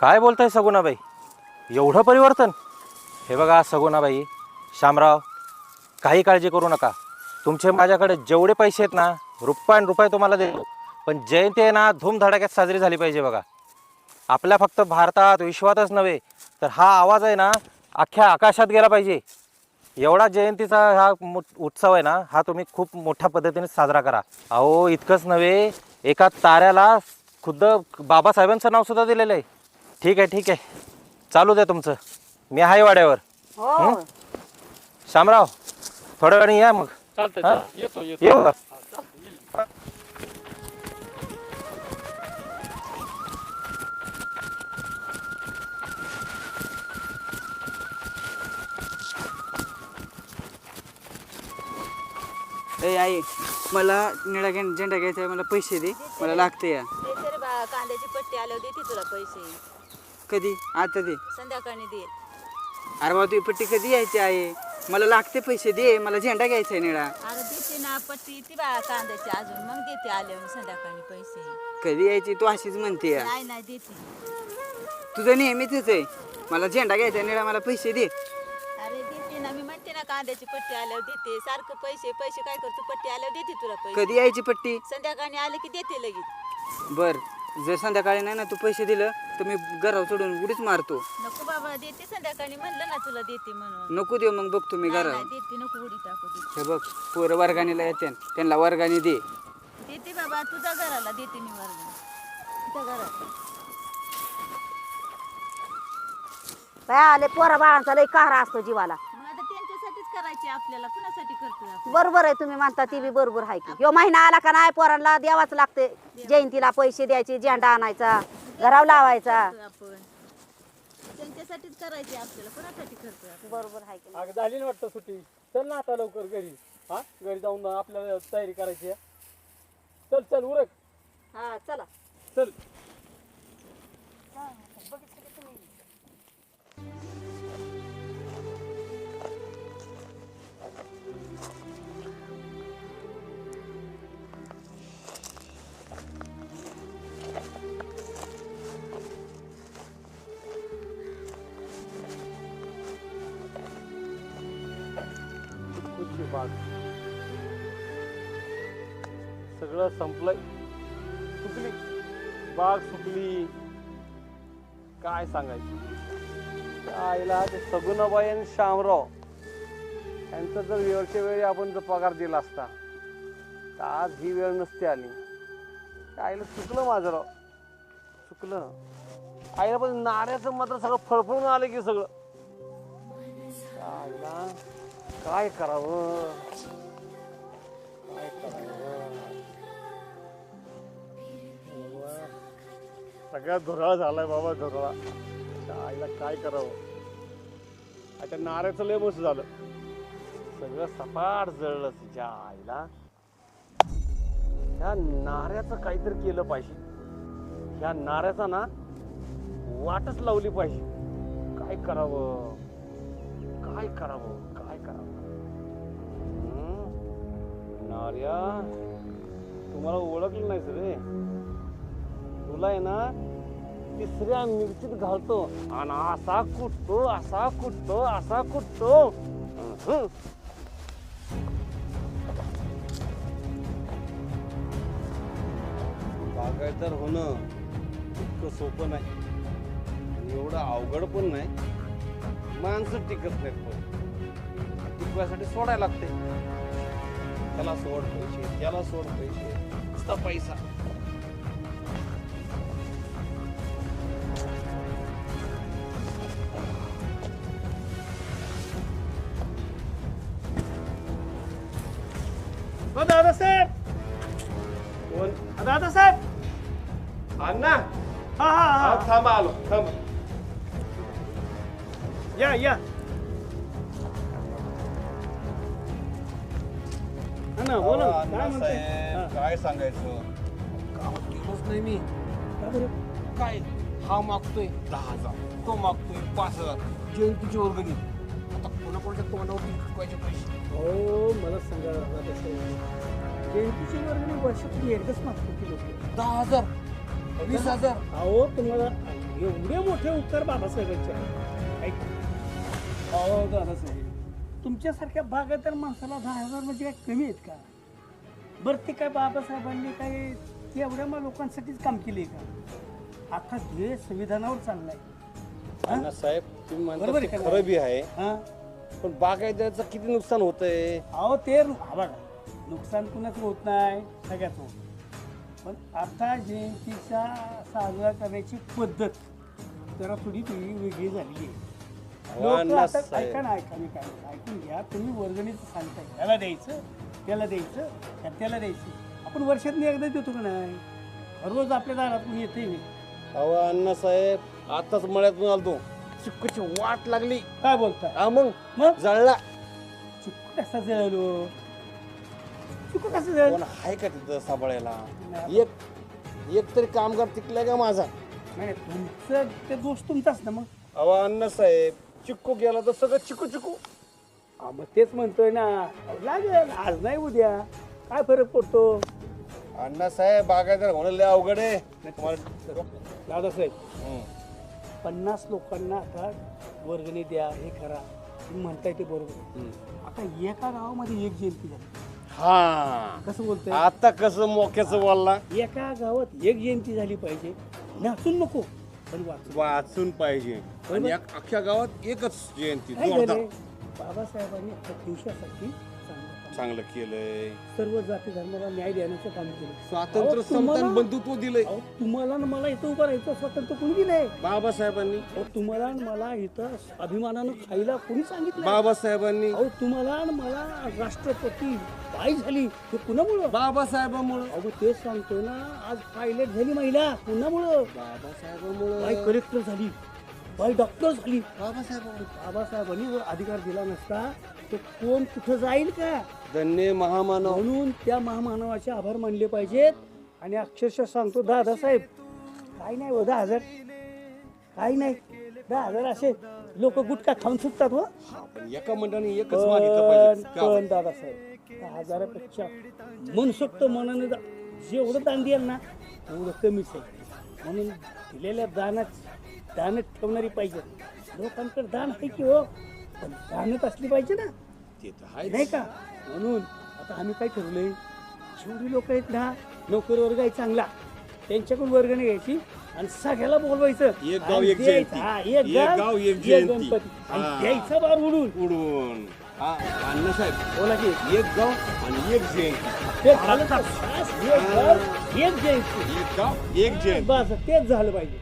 काय बोलताय सगुणाबाई? एवढं परिवर्तन? हे बघा सगुणाबाई शामराव काही काळजी करू नका. तुमचे माझ्याकडे जेवढे पैसे आहेत ना रुपयान रुपये तुम्हाला देतो पण जयंती आहे ना धूमधडाक्यात साजरी झाली पाहिजे बघा. आपल्या फक्त भारतात विश्वातच नव्हे तर हा आवाज आहे ना अख्ख्या आकाशात गेला पाहिजे. एवढा जयंतीचा हा उत्सव आहे ना हा तुम्ही खूप मोठ्या पद्धतीने साजरा करा. अहो इतकंच नव्हे एका ताऱ्याला खुद्द बाबासाहेबांचं नावसुद्धा दिलेलं आहे. ठीक आहे ठीक आहे. चालू द्या तुमचं. मी आहे वाड्यावर. हो. शामराव थोड्या वेळाने या मग. चालतंय हा? चालतंय. येतो येतो. येऊ का? ए आई मला निळा झेंडा घ्यायचा आहे मला पैसे दे. मला लागते या. कांद्याची पट्टी आल्यावर देते तुला पैसे. कधी? आता दे. संध्याकाळी दे. अरे बाबा तुझी पट्टी कधी यायची आहे? मला लागते पैसे दे. मला झेंडा घ्यायचा आहे निळा. अरे देते ना पट्टी ती बा कांद्याची अजून. मग देते आल्यावर संध्याकाळी पैसे. कधी यायची? तू अशीच म्हणते नाही नाही देते. तुझं नेहमीच आहे. मला झेंडा घ्यायचा आहे निळा. मला पैसे दे. अरे देते ना मी म्हणते ना कांद्याची पट्टी आल्यावर देते. सारखं पैसे पैसे काय करतो? पट्टी आल्यावर देते तुला पैसे. कधी यायची पट्टी? संध्याकाळी आले की देते लगेच. बर. जर संध्याकाळी नाही ना तू पैसे दिलं तर मी घरावर सोडून उडीच मारतो. नको बाबा देते संध्याकाळी. म्हणलं ना तुला देते म्हणून. नको देऊ मग बघतो मी नाही, घरावर. नाही, देते नको उडी टाकू देते. हे बघ पोरं वर्गाणीला येते. त्यांना वर्गाने दे. देते बाबा तुझ्या घराला देते मी वर्ग तुझ्या घरात काय आले पोरा बाळांचा लई कहरा असतो जीवाला मग आता त्यांच्यासाठीच करायची आपल्याला कुणासाठी करतोय आपण? बरोबर आहे तुम्ही म्हणता ती बी बरोबर आहे की. महिना आला का नाही पोरांना द्यावाच लागते. जयंतीला पैसे द्यायचे झेंडा आणायचा घरावर लावायचा. आपण. त्यांच्यासाठीच करायची आपल्याला कुणासाठी करतोय आपण? बरोबर आहे की अगं झाली ना वाटतं सुट्टी. चल ना आता लवकर घरी. हा घरी जाऊन आपल्याला तयारी करायची आहे. चल चल उरक. हा चला. चल. सगळं संपलंय. सुकली बाग सुकली काय सांगायचं? आईला ते सगुणाबाई आणि श्यामराव यांचा जर वेळच्या वेळी आपण जर पगार दिला असता तर आज ही वेळ नसती आली. त्या आईला चुकलं माझं राव. चुकलं. आईला पण नाऱ्याचं मात्र सगळं फळफळून आलं की सगळं. आईला काय करावं? काय करावं? सगळा धुराळा झालाय बाबा धुराळा त्या आईला काय करावं? आता नाऱ्याचं लय मस्त झालं. सगळं सपाट जळलं तिच्या आईला. ह्या नाऱ्याचं काहीतरी केलं पाहिजे. ह्या नाऱ्याचा ना वाटच लावली पाहिजे. काय करावं? काय करावं? काय करावं? हं? नार्या तुम्हाला ओळखलं नाही रे तुला आहे ना तिसऱ्या मिरचीत घालतो. आणि असा कुटतो असा कुटतो असा कुटतो. हं. बागायतदार होणं इतकं सोपं नाही. आणि एवढं अवघड पण नाही. माणसं टिकत नाहीत पण. टिकवायसाठी सोडायला लागते. त्याला सोड पैसे त्याला सोड पैसे. नुसता पैसा. हो दादा साहेब! कोण? दादा साहेब! अण्णा हा हा हा. थांबा आलो. थांबा. या या. हा ना बोला. काय म्हणताय? हा. काय सांगायचं? गावात गेलोच नाही मी. काय? हा मागतोय. दहा हजार. तो मागतोय. पाच हजार. जयंतीची वर्गणी. आता कोणाकोणाच्या तोंडावर विकवायचे पैसे हो मला सांगा दादा साहेब जयंतीची वर्गणी वर्षातून एकदाच मागतो की लोक. दहा हजार वीस हजार. अहो तुम्हाला एवढे मोठे उपकार बाबासाहेबांचे आहेत. ऐक. अहो दादासाहेब तुमच्यासारख्या बागायतर माणसाला दहा हजार म्हणजे काय कमी आहेत का? बरं ते काय बाबासाहेबांनी काय ते एवढ्या मग लोकांसाठीच काम केले का? आता देश संविधानावर चाललाय. हा? साहेब तुम्ही बरोबर आहे ते का खरं? बी आहे. हा. पण बागायत्याचं किती नुकसान होतंय? अहो ते बघा नुकसान कुणाचं होत नाही सगळ्याच होत पण आता जयंतीचा साजरा करण्याची पद्धत जरा थोडी वेगळी वेगळी झालेली आहे. लोकं आता. ऐका ना ऐका मी काय म्हणतो, ऐकून घ्या. तुम्ही वर्गणीचं सांगताय. त्याला द्यायचं त्याला द्यायचं त्या त्याला द्यायचं. आपण वर्षातून एकदा देतो का नाही? रोज आपल्या दारातून येते मी. अहो अण्णासाहेब आताच मळ्यातून आलतो. चिक्कूची वाट लागली. काय बोलताय? हा मग? मग? जळला. चुकू कसा जळलो? चुकू कसं जळ कोण आहे का तिथं सांभाळायला? एक एक तरी कामगार टिकलाय का माझा? नाही तुमचं ते दोष तुमचाच ना मग. अहो अण्णासाहेब चिक्कू गेला तर सगळं चिकू चिकू हा, मग तेच म्हणतोय ना. लागेल आज नाही उद्या. काय फरक पडतो? अण्णासाहेब बागायदार होणं लय अवघड आहे. तुम्हाला दादासाहेब. पन्नास लोकांना आता वर्गणी द्या हे करा. तुम्ही म्हणताय ते बरोबर. आता एका गावामध्ये एक जयंती झाली. हा. कसं बोलतोय? आता कसं मोक्याचं बोलला? एका गावात एक जयंती झाली पाहिजे. नाचून नको पण वाचून. वाचून पाहिजे. आणि अख- अख्ख्या गावात एकच जयंती. काय जोरदार. झालंय बाबासाहेबांनी आपल्या देशासाठी चांगलं केलंय. केलं. सर्व जाती धर्माला न्याय देण्याचं काम केलं स्वातंत्र्य अहो, तुम्हाला- समता बंधुत्व दिलंय. अहो, तुम्हाला आणि मला इथं उभं राहायचं स्वातंत्र्य कोणी दिलंय? बाबासाहेबांनी. अहो, तुम्हाला आणि मला इथं अभिमानानं खायला कोणी सांगितलं बाबासाहेबांनी. अहो तुम्हाला आणि मला राष्ट्रपती बाई झाली हे कुणामुळं? बाबासाहेबांमुळं. अहो तेच सांगतोय ना आज पायलट झाली महिला कुणामुळं? बाबासाहेबांमुळं. कलेक्टर झाली. बाई डॉक्टर झाली. बाबासाहेबांमुळं बाबासाहेबांनी जर अधिकार दिला नसता तर कोण कुठं जाईल का? धन्य महामानव. म्हणून त्या महामानवाचे आभार मानले पाहिजेत. आणि अक्षरशः सांगतो दादासाहेब काय नाही हो दहा हजार. काही नाही. दहा हजार असे लोक गुटखा खाऊन सुटतात हो. हा, पण एका मंडळाने एकच मागितलं पाहिजे. पण का? दादासाहेब दहा हजारापेक्षा मनसोक्त मनाने दा- जेवढं दान द्याल ना तेवढं कमीच आहे. म्हणून दिलेल्या दानात दानत ठेवणारी पाहिजे. लोकांकडे दान आहे की हो पण दानत असली पाहिजे ना. ते तर आहेच. नाही का? म्हणून आता आम्ही काय ठरवलंय? जेवढी लोक आहेत ना नोकरी वर्ग आहे चांगला. त्यांच्याकडून वर्गणी घ्यायची आणि सगळ्याला बोलवायचं. एक गाव, आणि एक द्यायचं. जयंती. हा, एक गाव गाव, एक एक जयंती. गणपती. आणि हा. द्यायचं बार उडून. उडून. हा अण्णासाहेब बोला की. एक गाव आणि एक जयंती. ते झालं तर एक गाव, एक जयंती. एक गाव एक जयंती. बस तेच झालं पाहिजे.